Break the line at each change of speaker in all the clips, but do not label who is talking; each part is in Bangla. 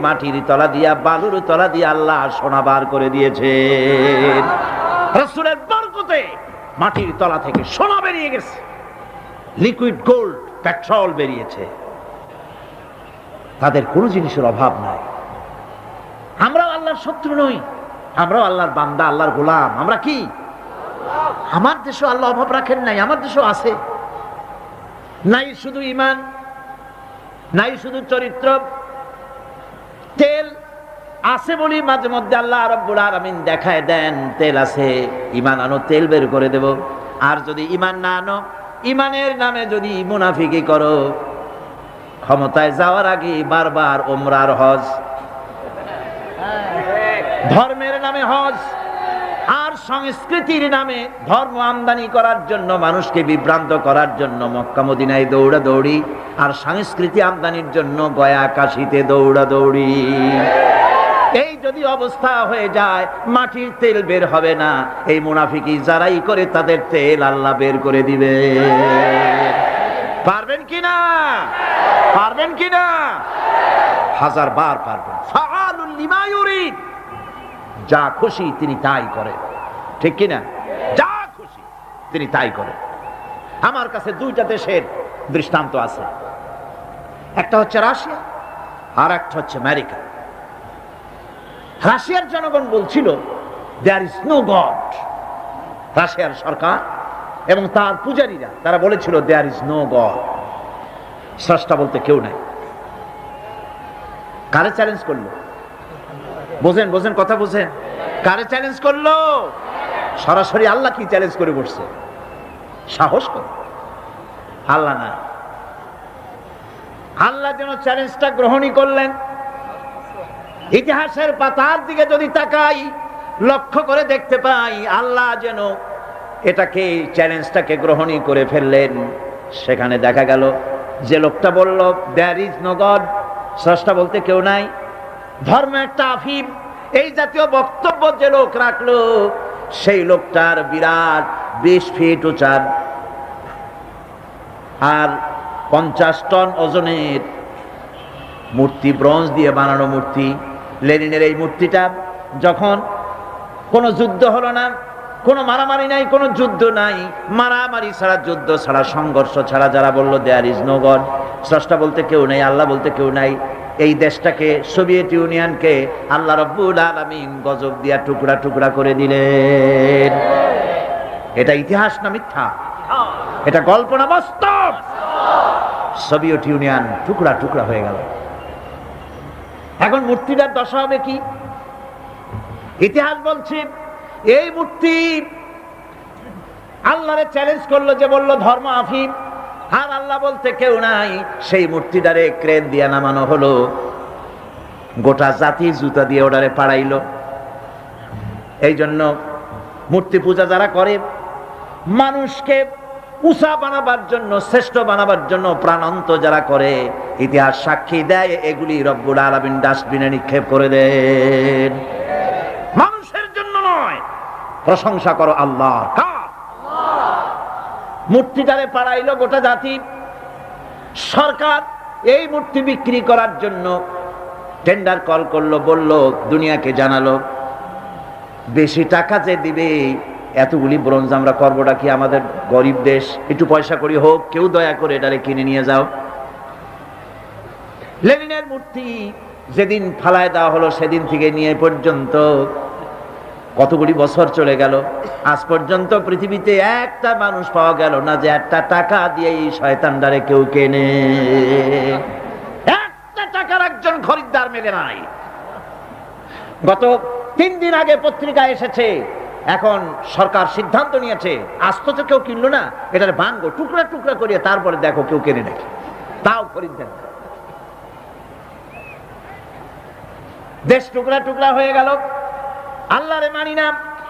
মাটির তলা দিয়া, বালুর তলা দিয়া আল্লাহ করে দিয়েছে বরকতে মাটির তলা থেকে সোনা বেরিয়ে গেছে। লিকুইড গোল্ড, পেট্রোল বেরিয়েছে। তাদের কোনো জিনিসের অভাব নাই। আমরাও আল্লাহর শত্রু নই। আমরাও আল্লাহর বান্দা, আল্লাহর গোলাম। আমরা কি? আমার দেশও আল্লাহ অভাব রাখেন নাই, আমার দেশও আছে। নাই শুধু ইমান, নাই শুধু চরিত্র। তেল আছে বলি মাঝে মধ্যে আল্লাহ রব্বুল আলামিন দেখায় দেন, তেল আছে, ইমান আনো, তেল বের করে দেব। আর যদি ইমান না আনো, ইমানের নামে যদি মুনাফিকি করো, ক্ষমতায় যাওয়ার আগে বারবার ওমরার হজ ধর্মের নামে হজ, আর সংস্কৃতির নামে ধর্ম আমদানি করার জন্য, মানুষকে বিভ্রান্ত করার জন্য, মক্কা মদিনায় দৌড়া দৌড়ি, আর সংস্কৃতি আমদানির জন্য গয়া কাশিতে দৌড়া দৌড়ি। এই যদি অবস্থা হয়ে যায়, মাটির তেল বের হবে না, এই মুনাফিকি যারাই করে তাদের তেল আল্লাহ বের করে দিবে। পারবেন কি না? পারবেন কি না? হাজার বার পারবেন। ফাআলুল লিমা যা খুশি তিনি তাই করে। ঠিক কি না যা খুশি তিনি তাই করে। আমার কাছে দুইটা দেশের দৃষ্টান্ত আছে। একটা হচ্ছে রাশিয়া, আর একটা হচ্ছে আমেরিকা। রাশিয়ার জনগণ বলছিল দেয়ার ইজ নো গড রাশিয়ার সরকার এবং তার পূজারীরা, তারা বলেছিল দেয়ার ইজ নো গড স্রষ্টা বলতে কেউ নাই। কারে চ্যালেঞ্জ করল? বোঝেন বোঝেন, কথা বোঝেন। কারে চ্যালেঞ্জ করল? সরাসরি আল্লাহ কি চ্যালেঞ্জ করে বসছে? সাহস করে আল্লাহ না। আল্লাহ যেন চ্যালেঞ্জটা গ্রহণই করলেন। ইতিহাসের পাতার দিকে যদি তাকাই, লক্ষ্য করে দেখতে পাই, আল্লাহ যেন এটাকে চ্যালেঞ্জটাকে গ্রহণই করে ফেললেন। সেখানে দেখা গেল, যে লোকটা বলল দ্যার ইজ নো গড স্রষ্টা বলতে কেউ নাই। ধর্ম একটা আফিম। এই জাতীয় বক্তব্য যে লোক রাখল, সেই লোকটার বিরাট বিশ ফিট উচার আর পঞ্চাশ টন ওজনের মূর্তি, ব্রোঞ্জ দিয়ে বানানো মূর্তি। লেনিনের এই মূর্তিটা যখন কোনো যুদ্ধ হলো না, কোনো মারামারি নাই, কোনো যুদ্ধ নাই, মারামারি ছাড়া, যুদ্ধ ছাড়া, সংঘর্ষ ছাড়া যারা বলল দেয়ার ইজ নো গড স্রষ্টা বলতে কেউ নেই, আল্লাহ বলতে কেউ নাই। এই দেশটাকে সোভিয়েত ইউনিয়নকে আল্লাহ রব্বুল আলামিন গজব দিয়া টুকরা টুকরা করে দিলেন। এটা ইতিহাস না মিথ্যা? এটা গল্প না বাস্তব? সোভিয়েত ইউনিয়ন টুকরা টুকরা হয়ে গেল। এখন মূর্তিটার দশা হবে কি? ইতিহাস বলছে, এই মূর্তি আল্লাহরে চ্যালেঞ্জ করল যে বলল ধর্ম আফিম। আর আল্লাহ বলতে কেউ নাই, সেই মূর্তিটারে ক্রেন দিয়ে নামানো হলো। গোটা জাতি জুতা দিয়ে ওটারে পাড়াইলো। এই জন্য মূর্তি পূজা যারা করে, মানুষকে উষা বানাবার জন্য, শ্রেষ্ঠ বানাবার জন্য প্রাণান্ত যারা করে, ইতিহাস সাক্ষী দেয়, এগুলি রব্বুল আলামিন ডাস্টবিনে নিক্ষেপ করে দেন। মানুষের জন্য নয়, প্রশংসা করো আল্লাহ মূর্তিটারে পাড়াইলো গোটা জাতি। সরকার এই মূর্তি বিক্রি করার জন্য টেন্ডার কল করল, বলল, দুনিয়াকে জানালো, বেশি টাকা যে দিবে, এতগুলি ব্রোঞ্জ আমরা করবোটা কি আমাদের গরিব দেশ? একটু পয়সা করি হোক, কেউ দয়া করে এটারে কিনে নিয়ে যাও। লেনিনের মূর্তি যেদিন ফালায় দেওয়া হলো, সেদিন থেকে নিয়ে পর্যন্ত কতগুলি বছর চলে গেল। আজ পর্যন্ত পৃথিবীতে একটা মানুষ পাওয়া গেল না যে একটা টাকা দিয়ে এই শয়তানদারে কেউ কেনে। একটা টাকার একজন খরিদ্দার মেলে নাই। গত তিন দিন আগে পত্রিকা এসেছে, এখন সরকার সিদ্ধান্ত নিয়েছে আস্ত তো কেউ কিনলো না, এটার ভাঙ্গ টুকরা টুকরা করিয়ে তারপরে দেখো কেউ কেনে নাকি। তাও খরিদ্দার। দেশ টুকরা টুকরা হয়ে গেল আল্লাহরে মানি না।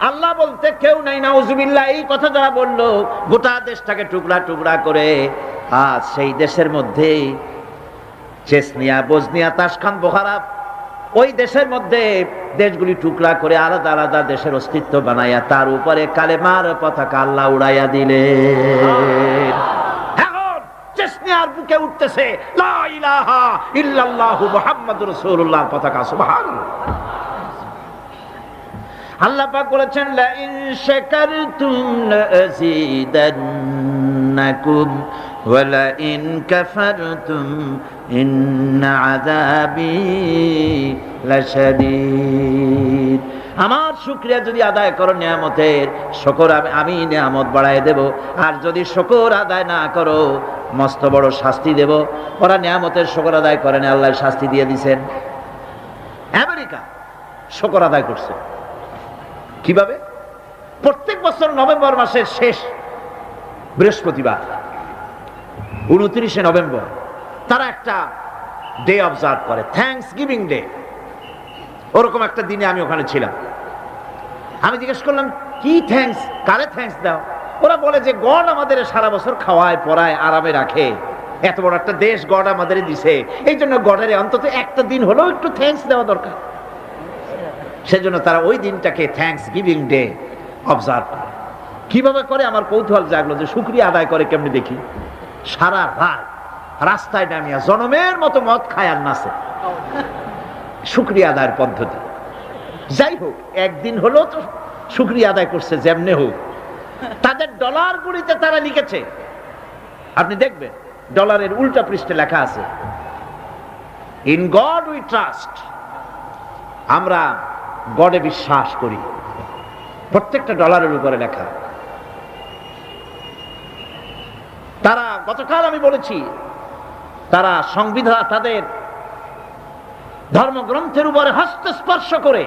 আল্লাহ বলতে কেউ নাই না উজুবিল্লাহ এই কথা যারা বলল, গোটা দেশটাকে টুকরা টুকরা করে, আজ সেই দেশের মধ্যে চেসনিয়া বজনিয়া তাসখান, বোখারা, ওই দেশের মধ্যে দেশগুলি টুকরা করে আলাদা আলাদা দেশের অস্তিত্ব বানাইয়া, তার উপরে কালেমার পতাকা আল্লাহ উড়াইয়া এখন চেসনিয়ার বুকে উঠতেছে, লা ইলাহা ইল্লাল্লাহু মুহাম্মাদুর রাসূলুল্লাহ পতাকা, সুবহানাল্লাহ। আল্লাহ পাক বলেছেন লা ইন শাকারতুম লা ইন কাফারতুম আযাবি লাশাদীদ। আমার শুক্রিয়া যদি আদায় করো নিয়ামতের, শকর আমি আমি নিয়ামত বাড়ায় দেব। আর যদি শকর আদায় না করো, মস্ত বড় শাস্তি দেব। ওরা নিয়ামতের শকর আদায় করেন আল্লাহ শাস্তি দিয়ে দিছেন। আমেরিকা শকর আদায় করছে। কীভাবে? প্রত্যেক বছর নভেম্বর মাসের শেষ বৃহস্পতিবার, উনত্রিশে নভেম্বর, তারা একটা ডে অবজার্ভ করে থ্যাংকস গিভিং ডে ওরকম একটা দিনে আমি ওখানে ছিলাম। আমি জিজ্ঞেস করলাম, কি থ্যাঙ্কস কারে থ্যাঙ্কস দাও? ওরা বলে যে, গড আমাদের সারা বছর খাওয়ায়, পড়ায়, আরামে রাখে। এত বড় একটা দেশ গড আমাদের দিছে। এই জন্য গডের অন্তত একটা দিন হলেও একটু থ্যাঙ্কস দেওয়া দরকার। সেজন্য তারা ওই দিনটাকে থ্যাঙ্কস গিভিং ডে অবজার্ভ করে। কীভাবে করে? আমার কৌতূহল জাগলো যে শুক্রিয়া আদায় করে কেমনি দেখি? সারা রাত রাস্তায় নামিয়া জনমের মতো মদ খায় আর নাচে। শুক্রিয়া আদায়ের পদ্ধতি। যাই হোক, একদিন হলো তো শুক্রিয়া আদায় করছে যেমনে হোক। তাদের ডলার গুলিতে তারা লিখেছে। আপনি দেখবেন ডলারের উল্টা পৃষ্ঠে লেখা আছে ইন গড উই ট্রাস্ট আমরা গডে বিশ্বাস করি। প্রত্যেকটা ডলারের উপরে লেখা। তারা, গতকাল আমি বলেছি, তারা সংবিধান তাদের ধর্মগ্রন্থের উপরে হস্তস্পর্শ করে,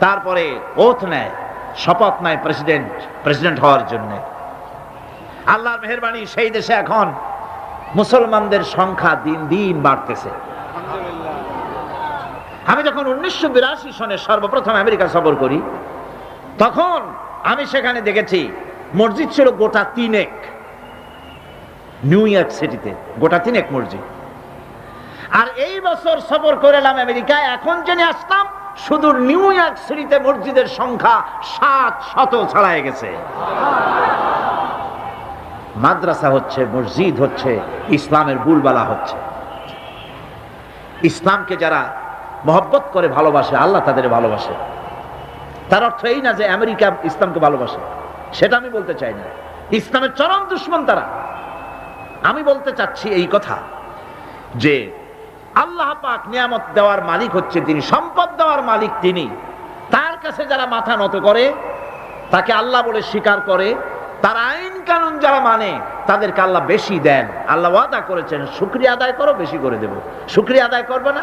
তারপরে ওথ নেয়, শপথ নেয় প্রেসিডেন্ট প্রেসিডেন্ট হওয়ার জন্য। আল্লাহর মেহরবানি, সেই দেশে এখন মুসলমানদের সংখ্যা দিন দিন বাড়তেছে। আমি যখন উনিশশো বিরাশি সনে সর্বপ্রথম আমেরিকা সফর করি, তখন আমি সেখানে দেখেছি মসজিদ ছিল গোটা তিনেক। নিউ ইয়র্ক সিটিতে, গোটা তিনেক মসজিদ। আর এই বছর সফর করে এলাম আমেরিকায়, এখন জেনে আসলাম শুধু নিউ ইয়র্ক সিটিতে মসজিদের সংখ্যা সাত শত ছাড়ায় গেছে। মাদ্রাসা হচ্ছে, মসজিদ হচ্ছে, ইসলামের বুলবালা হচ্ছে। ইসলামকে যারা মহব্বত করে ভালোবাসে, আল্লাহ তাদের ভালোবাসে। তার অর্থ এই না যে আমেরিকা ইসলামকে ভালোবাসে। সেটা আমি বলতে চাই না। ইসলামের চরম দুশ্মন তারা। আমি বলতে চাচ্ছি এই কথা যে আল্লাহ পাক নিয়ামত দেওয়ার মালিক হচ্ছে তিনি, সম্পদ দেওয়ার মালিক তিনি। তার কাছে যারা মাথা নত করে, তাকে আল্লাহ বলে স্বীকার করে, তার আইন কানুন যারা মানে তাদেরকে আল্লাহ বেশি দেন। আল্লাহ ওয়াদা করেছেন, শুক্রিয়া আদায় করো, বেশি করে দেব। শুক্রিয়া আদায় করবে না?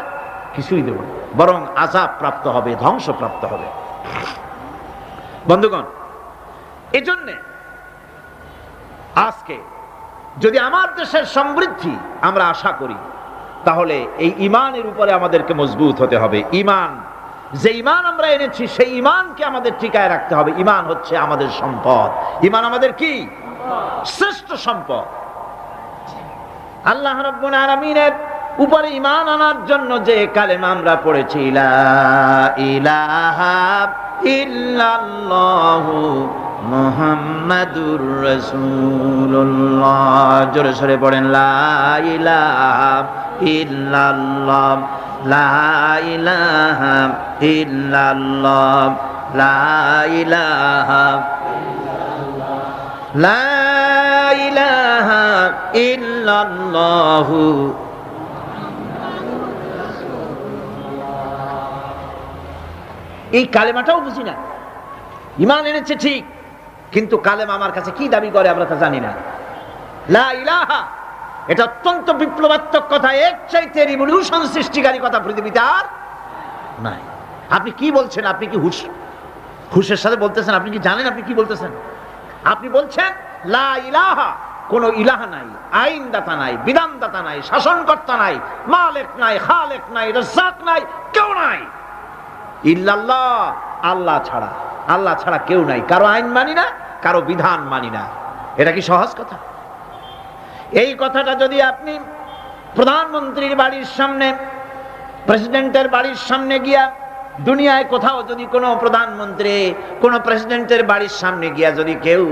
কিছুই দেব না। বরং আজাব প্রাপ্ত হবে ধ্বংস প্রাপ্ত হবে। বন্ধুগণ, এজন্যে আজকে যদি আমার দেশের সমৃদ্ধি আমরা আশা করি, তাহলে এই ইমানের উপরে আমাদেরকে মজবুত হতে হবে। ইমান, যে ইমান আমরা এনেছি, সেই ইমানকে আমাদের টিকায় রাখতে হবে। ইমান হচ্ছে আমাদের সম্পদ। ইমান আমাদের কি? শ্রেষ্ঠ সম্পদ। আল্লাহ রাব্বুল আলামিনের উপরে ইমান আনার জন্য যে কালেমা আমরা পড়েছি মুহাম্মাদুর জোরে সরে পড়েন, লা ইলাহা ইল্লাল্লাহ, লা ইলাহা ইল্লাল্লাহ, লা ইলাহা লা ইলাহা ইল্লাল্লাহু এই কালেমাটাও বুঝি না। ইমান এনেছে ঠিক, কিন্তু কালেমা আমার কাছে কি দাবি করে আমরা তা জানি না। লা ইলাহা, এটা অত্যন্ত বিপ্লবাত্মক কথা, এর চাইতে রিভলিউশন সৃষ্টিকারী কথা পৃথিবীতে আর নাই। আপনি কি বলছেন? আপনি কি হুশ, হুশের সাথে বলতেছেন? আপনি কি জানেন আপনি কি বলতেছেন? আপনি বলছেন, লা ইলাহা, কোন ইলাহা নাই, আইনদাতা নাই, বিধানদাতা নাই, শাসনকর্তা নাই, মালেক নাই, খালেক নাই, রাজ্জাক নাই, কেউ নাই। ইল্লাল্লাহ, আল্লাহ ছাড়া। আল্লাহ ছাড়া কেউ নাই। কারও আইন মানি না, কারও বিধান মানি না। এটা কি সহজ কথা? এই কথাটা যদি আপনি প্রধানমন্ত্রীর বাড়ির সামনে, প্রেসিডেন্টের বাড়ির সামনে গিয়া দুনিয়ায় কোথাও যদি কোনো প্রধানমন্ত্রী, কোনো প্রেসিডেন্টের বাড়ির সামনে গিয়া যদি কেউ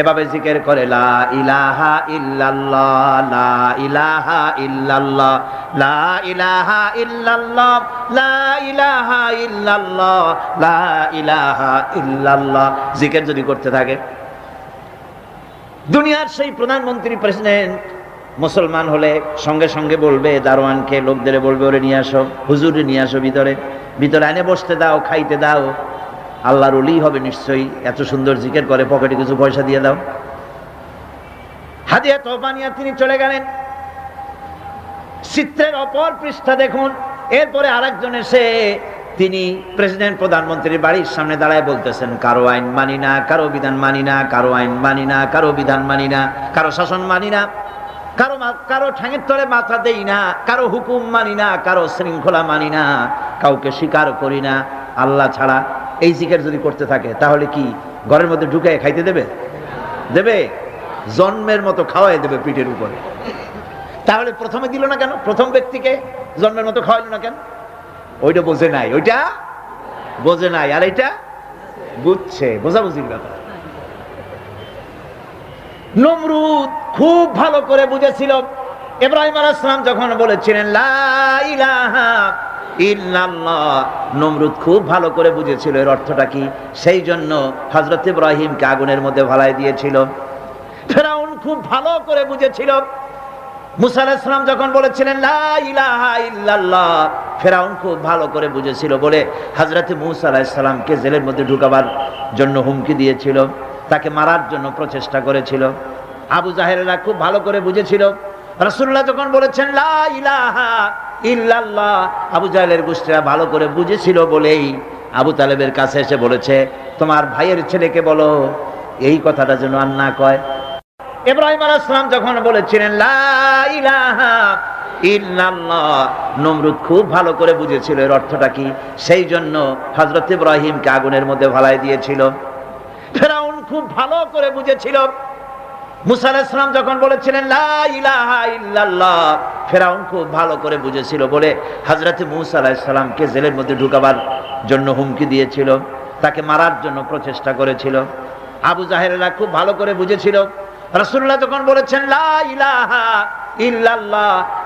এভাবে জিকের করে, লা ইলাহা ইল্লাল্লাহ, লা ইলাহা ইল্লাল্লাহ, লা ইলাহা ইল্লাল্লাহ, লা ইলাহা ইল্লাল্লাহ, লা ইলাহা ইল্লাল্লাহ জিকির যদি করতে থাকে। দুনিয়ার সেই প্রধানমন্ত্রী প্রেসিডেন্ট মুসলমান হলে সঙ্গে সঙ্গে বলবে, দারোয়ানকে লোকদের বলবে, ওরে নিয়ে আসো, হুজুরে নিয়ে আসো ভিতরে। ভিতরে আনে বসতে দাও, খাইতে দাও। আল্লাহর অলি হবে নিশ্চয়ই। এত সুন্দর জিকের করে, পকেটে কিছু পয়সা দিয়ে দাও। হাদিয়া তোফানিয়া তিনি চলে গেলেন। চিত্রের অপর পৃষ্ঠা দেখুন। এরপরে আরেকজন এসে তিনি প্রেসিডেন্ট, প্রধানমন্ত্রীর বাড়ির সামনে দাঁড়ায় বলতেছেন, কারও আইন মানি না, কারও বিধান মানি না, কারও আইন মানি না, কারও বিধান মানি না, কারও শাসন মানি না। কারও কারও ঠ্যাঙের তলে মাথা দেই না, কারও হুকুম মানি না, কারও শৃঙ্খলা মানি না, কাউকে স্বীকার করি না। আল্লাহ ছাড়া এই জিকের যদি করতে থাকে, তাহলে কি ঘরের মধ্যে ঢুকে খাইতে দেবে? দেবে? জন্মের মতো খাওয়াই দেবে পিঠের উপরে। তাহলে প্রথমে দিল না কেন? প্রথম ব্যক্তিকে জন্মের মতো খাওয়াইল না কেন? ওইটা বোঝে নাই, ওইটা বোঝে নাই, আর এটা বুঝছে, বোঝাবুঝির ব্যাপার। নমরুদ খুব ভালো করে বুঝেছিল। ইব্রাহিম আলাইসালাম যখন বলেছিলেন নমরুদ খুব ভালো করে বুঝেছিল। এর অর্থটা কি? সেই জন্য হজরত ইব্রাহিমকে আগুনের মধ্যে ভালাই দিয়েছিল। ফেরাউন খুব ভালো করে বুঝেছিল। মুসা আলাইহিস যখন বলেছিলেন ফেরাউন খুব ভালো করে বুঝেছিল বলে হযরত মুসা আলাইহিস জেলের মধ্যে ঢুকাবার জন্য হুমকি দিয়েছিল। তাকে মারার জন্য প্রচেষ্টা করেছিল। আবু জাহেরেরা খুব ভালো করে বুঝেছিল। রাসূলুল্লাহ যখন বলেছেন আবু জাহেলের গোষ্ঠীরা ভালো করে বুঝেছিল বলেই আবু তালেবের কাছে এসে বলেছে, তোমার ভাইয়ের ছেলেকে বলো, এই কথাটা যেন আর না কয়। ইব্রাহিম আলাইহিসসালাম যখন বলেছিলেন নমরুদ খুব ভালো করে বুঝেছিল এর অর্থটা কি। সেই জন্য হযরত ইব্রাহিমকে আগুনের মধ্যে ভালাই দিয়েছিল। ফেরাউন খুব ভালো করে বুঝেছিল। মুসা যখন বলেছিলেন ফেরাউন খুব ভালো করে বুঝেছিল বলে হযরত মুসা জেলের মধ্যে ঢুকাবার জন্য হুমকি দিয়েছিল, তাকে মারার জন্য প্রচেষ্টা করেছিল। আবু জাহেরা খুব ভালো করে বুঝেছিল। রাসূলুল্লাহ যখন বলেছেন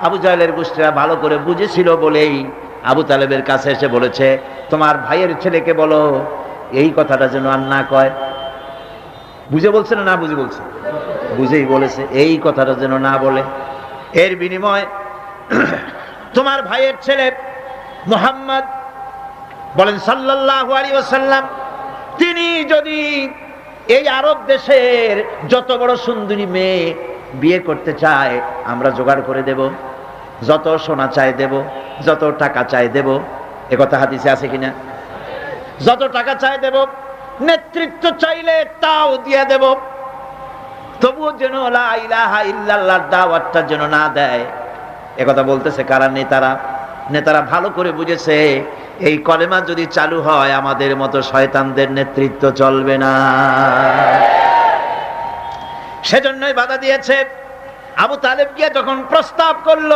আবু জাহেলের গোষ্ঠীরা ভালো করে বুঝেছিল বলেই আবু তালেবের কাছে এসে বলেছে, তোমার ভাইয়ের ছেলেকে বলো, এই কথাটা যেন আর না কয়। বুঝে বলছে না না বুঝে বলছে? বুঝেই বলেছে, এই কথাটা যেন না বলে। এর বিনিময় তোমার ভাইয়ের ছেলে মোহাম্মদ বলেন সাল্লাল্লাহু আলাইহি ওয়াসাল্লাম, তিনি যদি এই আরব দেশের যত বড় সুন্দরী মেয়ে বিয়ে করতে চায়, আমরা জোগাড় করে দেব। যত সোনা চাই দেব, যত টাকা চাই দেব। একথা হাদিসে আছে কিনা? যত টাকা চাই দেব নেতৃত্ব চাইলে তাও দিয়ে দেব। তবুও যেন দাওয়াতটা যেন না দেয়। একথা বলতেছে কারা নেতারা? নেতারা ভালো করে বুঝেছে, এই কলেমা যদি চালু হয়, আমাদের মতো শয়তানদের নেতৃত্ব চলবে না। সেজন্যই বাধা দিয়েছে। আবু তালেব গিয়ে যখন প্রস্তাব করল,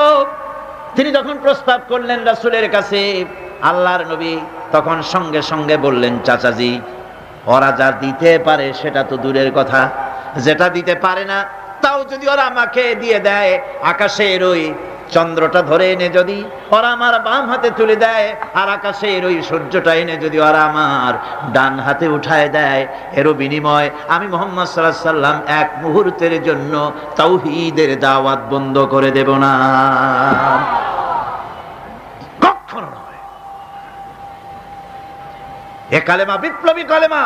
তিনি যখন প্রস্তাব করলেন রাসুলের কাছে, আল্লাহর নবী তখন সঙ্গে সঙ্গে বললেন, চাচাজি ওরা যা দিতে পারে সেটা তো দূরের কথা। যেটা দিতে পারে না, তাও যদি ওরা আমাকে দিয়ে দেয় আকাশে ওই চন্দ্রটা ধরে এনে যদি ওরা আমার বাম হাতে তুলে দেয়, আর আকাশের ওই সূর্যটা এনে যদি ওরা আমার ডান হাতে উঠায় দেয়, এরও বিনিময় আমি মোহাম্মদ সাল্লাহ সাল্লাম এক মুহূর্তের জন্য তাওহীদের দাওয়াত বন্ধ করে দেব না কখনো নয় এ কালেমা বিপ্লবী কালেমা।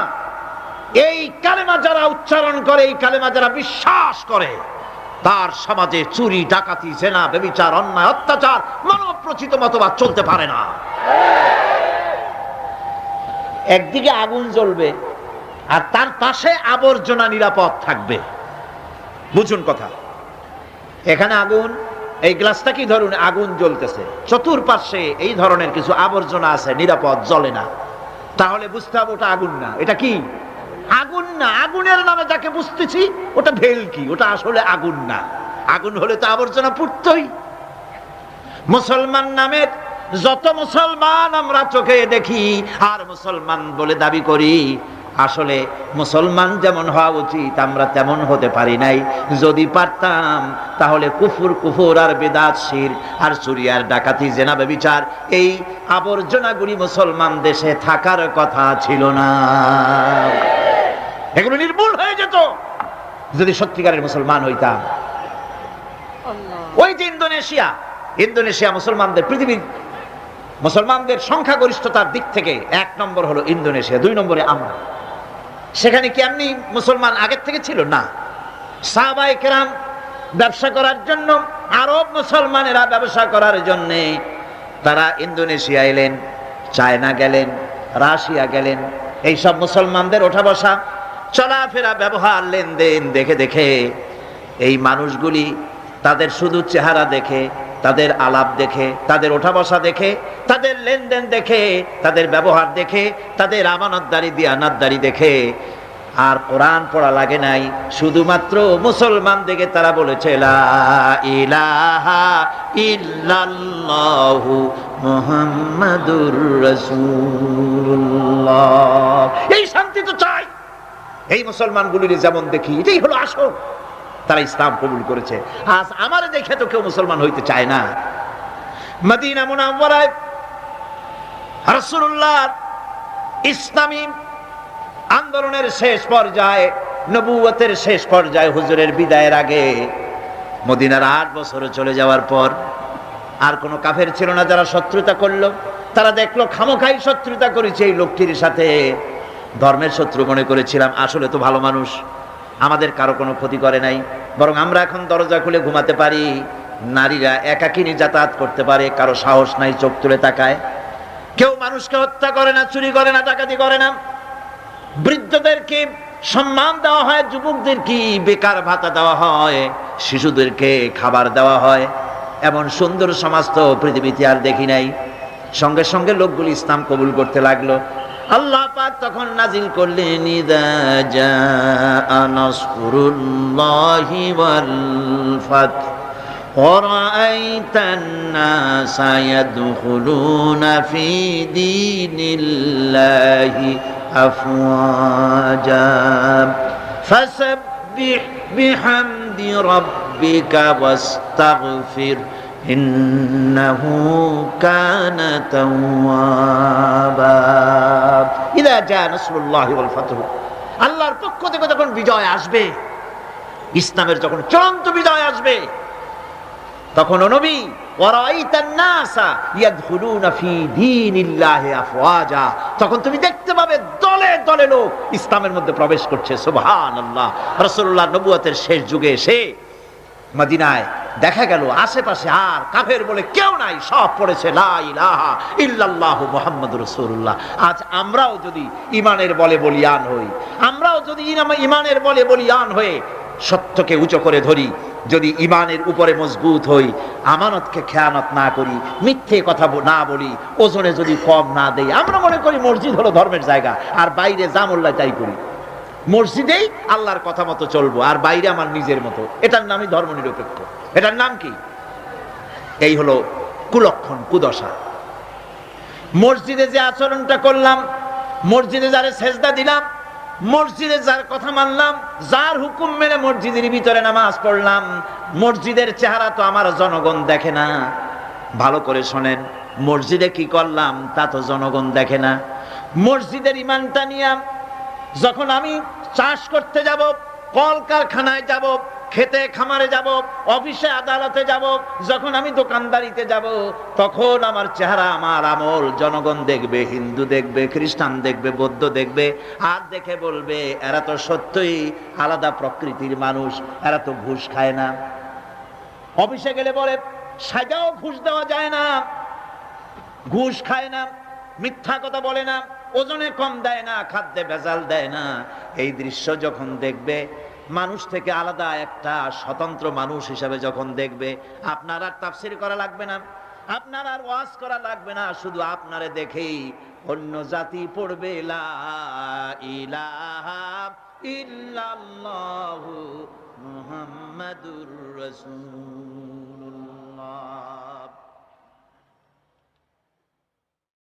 এই কালেমা যারা উচ্চারণ করে, এই কালেমা যারা বিশ্বাস করে, তার সমাজে চুরি, ডাকাতি, জেনা, বেবিচার, অন্যায়, অত্যাচার মানব প্রচিত মতবাদ চলতে পারে না। একদিকে আগুন জ্বলবে, আর তার পাশে আবর্জনা নিরাপদ থাকবে। বুঝুন কথা। এখানে আগুন, এই গ্লাসটা কি ধরুন? আগুন জ্বলতেছে। চতুর্পাশে এই ধরনের কিছু আবর্জনা আছে, নিরাপদ, জ্বলে না। তাহলে বুঝতে হবে ওটা আগুন না। এটা কি? আগুন না। আগুনের নামে যাকে বুঝতেছি, ওটা ভেলকি ওটা আসলে আগুন না। আগুন হলে তো আবর্জনা পুড়তই। মুসলমান নামের যত মুসলমান আমরা চোখে দেখি, আর মুসলমান বলে দাবি করি আসলে মুসলমান যেমন হওয়া উচিত, আমরা তেমন হতে পারি নাই। যদি পারতাম, তাহলে কুফুর কুফুর আর বেদাত, শির আর চুরিয়ার ডাকাতি জেনাবে বিচার এই আবর্জনাগুলি মুসলমান দেশে থাকার কথা ছিল না। এগুলো নির্মূল হয়ে যেত। যদি সত্যিকারের মুসলমান হইতাম। ওই যে ইন্দোনেশিয়া ইন্দোনেশিয়া মুসলমানদের, পৃথিবীর মুসলমানদের সংখ্যাগরিষ্ঠতার দিক থেকে এক নম্বর হলো ইন্দোনেশিয়া, দুই নম্বরে আমরা। সেখানে কি এমনি মুসলমান আগের থেকে ছিল? না। সাহাবাই কেরাম ব্যবসা করার জন্য আরব মুসলমানেরা ব্যবসা করার জন্য তারা ইন্দোনেশিয়া এলেন, চায়না গেলেন, রাশিয়া গেলেন। এই সব মুসলমানদের ওঠা বসা, চলাফেরা, ব্যবহার, লেনদেন দেখে দেখে এই মানুষগুলি তাদের শুধু চেহারা দেখে তাদের আলাপ দেখে, তাদের ওঠা বসা দেখে, তাদের লেনদেন দেখে, তাদের ব্যবহার দেখে, তাদের আমানতদারি, দিয়ানাতদারি দেখে। আর কোরআন পড়া লাগে নাই, শুধুমাত্র মুসলমান দেখে তারা বলেছে এই শান্তি তো চাই। এই মুসলমানগুলির যেমন দেখি, এটাই হলো আসল। তারা ইসলাম কবুল করেছে। আজ আমার দেখে তো কেউ মুসলমান হইতে চায় না। মদিনা মুনাওয়ারায় রাসূলুল্লাহ ইসলামী আন্দোলনের শেষ পর্যায়ে নবুয়তের শেষ পর্যায়ে হুজুরের বিদায়ের আগে মদিনার আট বছরে চলে যাওয়ার পর আর কোনো কাফের ছিল না যারা শত্রুতা করল। তারা দেখল খামোখাই শত্রুতা করেছে এই লোকটির সাথে। ধর্মের শত্রু মনে করেছিলাম, আসলে তো ভালো মানুষ। আমাদের কারও কোনো ক্ষতি করে নাই। বরং আমরা এখন দরজা খুলে ঘুমাতে পারি। নারীরা একাকিনী যাতায়াত করতে পারে, কারও সাহস নাই চোখ তুলে তাকায়। কেউ মানুষকে হত্যা করে না, চুরি করে না, ডাকাতি করে না। বৃদ্ধদেরকে সম্মান দেওয়া হয়, যুবকদেরকে বেকার ভাতা দেওয়া হয়, শিশুদেরকে খাবার দেওয়া হয়। এমন সুন্দর সমাজ তো পৃথিবীতে আর দেখি নাই। সঙ্গে সঙ্গে লোকগুলি ইসলাম কবুল করতে লাগল। আল্লাহ পাক তখন নাজিল করলেন ইদা জাআ নাসরুল্লাহি ওয়াল ফাত ورأيت الناس يدخلون في دين الله أفواجا فسبح بحمد ربك واستغفر ইন্নাহু কানা তাওয়াবা ইদা জা নাসরুল্লাহি ওয়াল ফাতহু আল্লাহর পক্ষ থেকে যখন বিজয় আসবে, ইসলামের যখন চূড়ান্ত বিজয় আসবে তখন নবী তখন তুমি দেখতে পাবে দলে দলে লোক ইসলামের মধ্যে প্রবেশ করছে। সুবহান আল্লাহ রসুল্লাহ নবুয়াতের শেষ যুগে এসে মদিনায় দেখা গেল আশেপাশে আর কাফের বলে কেউ নাই, সব পড়েছে আজ আমরাও যদি ইমানের বলে বলিয়ান হই, আমরাও যদি ইমানের বলে বলিয়ান হয়ে সত্যকে উঁচু করে ধরি, যদি ইমানের উপরে মজবুত হই, আমানতকে খেয়ানত না করি, মিথ্যে কথা না বলি, ওজনে যদি কম না দেই, আমরা মনে করি মসজিদ হলো ধর্মের জায়গা, আর বাইরে যা মোল্লা তাই করি। মসজিদেই আল্লাহর কথা মতো চলবো, আর বাইরে আমার নিজের মতো। এটার নামই ধর্ম নিরপেক্ষ এটার নাম কি? এই হলো কুলক্ষণ, কুদশা। মসজিদে যে আচরণটা করলাম, মসজিদে যারে সেজদা দিলাম, মসজিদে যার কথা মানলাম, যার হুকুম মেনে মসজিদের ভিতরে নামাজ পড়লাম, মসজিদের চেহারা তো আমার জনগণ দেখে না। ভালো করে শোনেন, মসজিদে কি করলাম তা তো জনগণ দেখে না। মসজিদের ইমানটা নিয়ে যখন আমি চাষ করতে যাব, কলকারখানায় যাব, খেতে খামারে যাব, অফিসে আদালতে যাব, যখন আমি দোকানদারিতে যাব, তখন আমার চেহারা, আমার আমল, জনগণ দেখবে, হিন্দু দেখবে, খ্রিস্টান দেখবে, বৌদ্ধ দেখবে, আর দেখে বলবে, এরা তো সত্যই আলাদা প্রকৃতির মানুষ, এরা তো ঘুষ খায় না। অফিসে গেলে বলে, সাজাও ঘুষ দেওয়া যায় না, ঘুষ খায় না, মিথ্যা কথা বলে না। ওজনে কম দেয় না, খাদ্যে ভেজাল দেয় না। এই দৃশ্য যখন দেখবে, মানুষ থেকে আলাদা একটা স্বতন্ত্র মানুষ হিসাবে যখন দেখবে, আপনার আর তাফসির করা লাগবে না, আপনার আর ওয়াজ করা লাগবে না, শুধু আপনারে দেখেই অন্য জাতি পড়বে মুহাম্মাদুর রাসূলুল্লাহ।